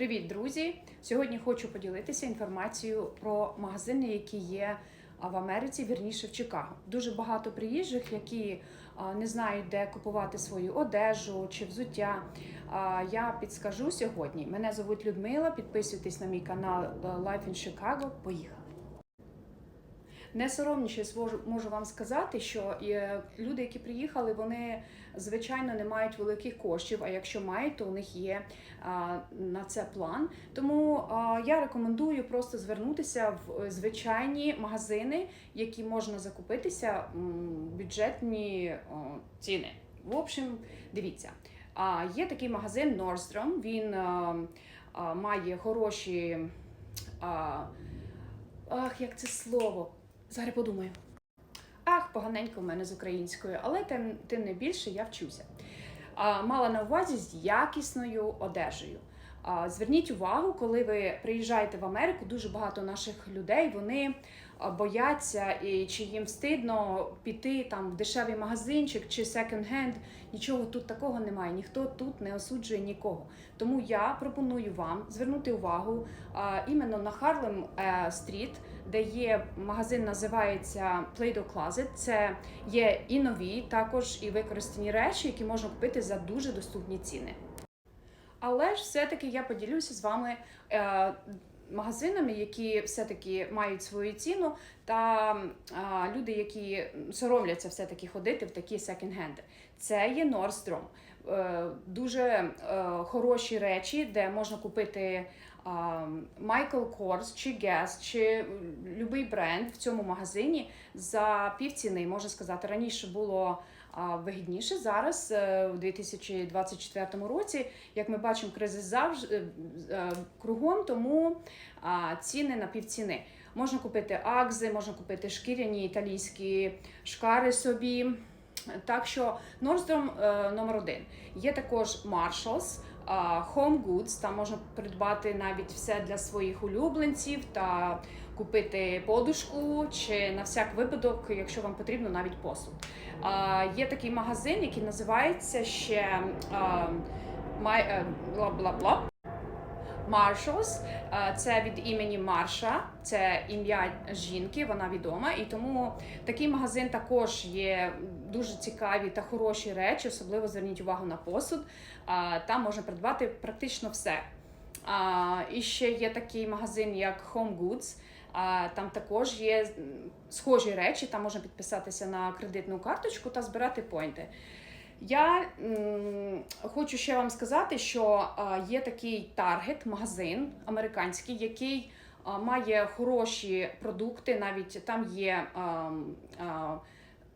Привіт, друзі! Сьогодні хочу поділитися інформацією про магазини, які є в Америці, вірніше в Чикаго. Дуже багато приїжджих, які не знають, де купувати свою одежу чи взуття. Я підскажу сьогодні. Мене звуть Людмила. Підписуйтесь на мій канал е, Life in Chicago. Поїхали! Не соромнішись, можу, вам сказати, що е, люди, які приїхали, вони звичайно не мають великих коштів. А якщо мають, то у них є на це план. Тому я рекомендую просто звернутися в е, звичайні магазини, які можна закупитися бюджетні ціни. В общем, дивіться. А, є такий магазин Nordstrom, Він а, а, має хороші. А, ах, як це слово? Зараз подумаю. Ах, поганенько в мене з українською, але тим, тим не більше я вчуся. А, мала на увазі з якісною одежею. Зверніть увагу, коли ви приїжджаєте в Америку, дуже багато наших людей вони бояться, і чи їм встидно піти там в дешевий магазинчик чи секонд-хенд. Нічого тут такого немає. Ніхто тут не осуджує нікого. Тому я пропоную вам звернути увагу іменно на Харлем Стріт, де є магазин, називається Play-Doh Closet. Це є і нові, також і використані речі, які можна купити за дуже доступні ціни. Але ж все-таки я поділюся з вами е, магазинами, які все-таки мають свою ціну, та е, люди, які соромляться все-таки ходити в такі секонд-генди. Це є Nordstrom. Е, дуже е, хороші речі, де можна купити Michael Kors чи Guess, чи будь-який бренд в цьому магазині за півціни, можна сказати, раніше було вигідніше. Зараз, е, в 2024 році, як ми бачимо, кризис завжди кругом, тому ціни на півціни. Можна купити акзи, можна купити шкіряні італійські шкари собі. Так що Nordstrom е, номер один. Є також Marshalls, Home Goods, там можна придбати навіть все для своїх улюбленців та купити подушку чи на всяк випадок, якщо вам потрібно, навіть посуд. Є такий магазин, який називається ще е, My, е, Marshalls, е, це від імені Марша, це ім'я жінки, вона відома. І тому такий магазин також є дуже цікаві та хороші речі, особливо зверніть увагу на посуд. Е, Там можна придбати практично все. І ще є такий магазин, як Home Goods. Там також є схожі речі, там можна підписатися на кредитну карточку та збирати поінти. Я м, хочу ще вам сказати, що є такий Target, магазин американський, який має хороші продукти. Навіть там є а, а,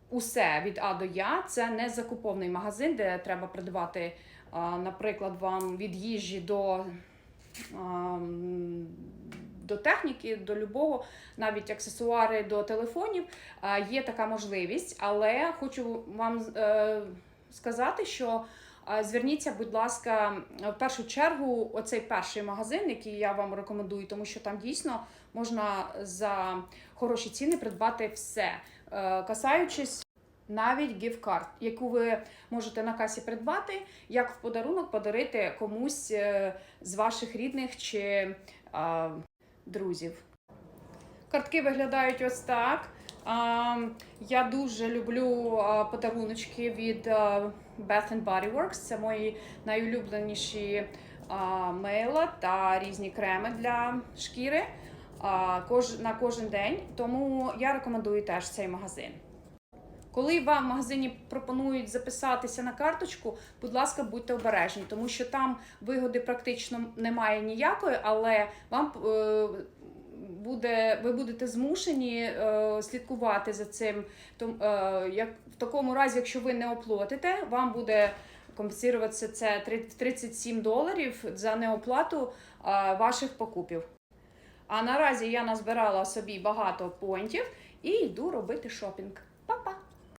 усе від А до Я. Це не закуповний магазин, де треба придбати, наприклад, вам від їжі до. до техніки, до любого, навіть аксесуари до телефонів, є така можливість, але хочу вам е, сказати, що зверніться, будь ласка, в першу чергу, оцей перший магазин, який я вам рекомендую, тому що там дійсно можна за хороші ціни придбати все, Е, касаючись. Навіть гіфт-карт, яку ви можете на касі придбати, як в подарунок подарити комусь е, з ваших рідних чи е, друзів. Картки виглядають ось так. Я дуже люблю подаруночки від Bath and Body Works. Це мої найулюбленіші а, мила та різні креми для шкіри на кожен день. Тому я рекомендую теж цей магазин. Коли вам в магазині пропонують записатися на карточку, будь ласка, будьте обережні, тому що там вигоди практично немає ніякої, але вам е, буде, ви будете змушені е, слідкувати за цим. Том, е, як, в такому разі, якщо ви не оплатите, вам буде компенсуватися це 37 доларів за неоплату е, ваших покупів. А наразі я назбирала собі багато понтів і йду робити шопінг.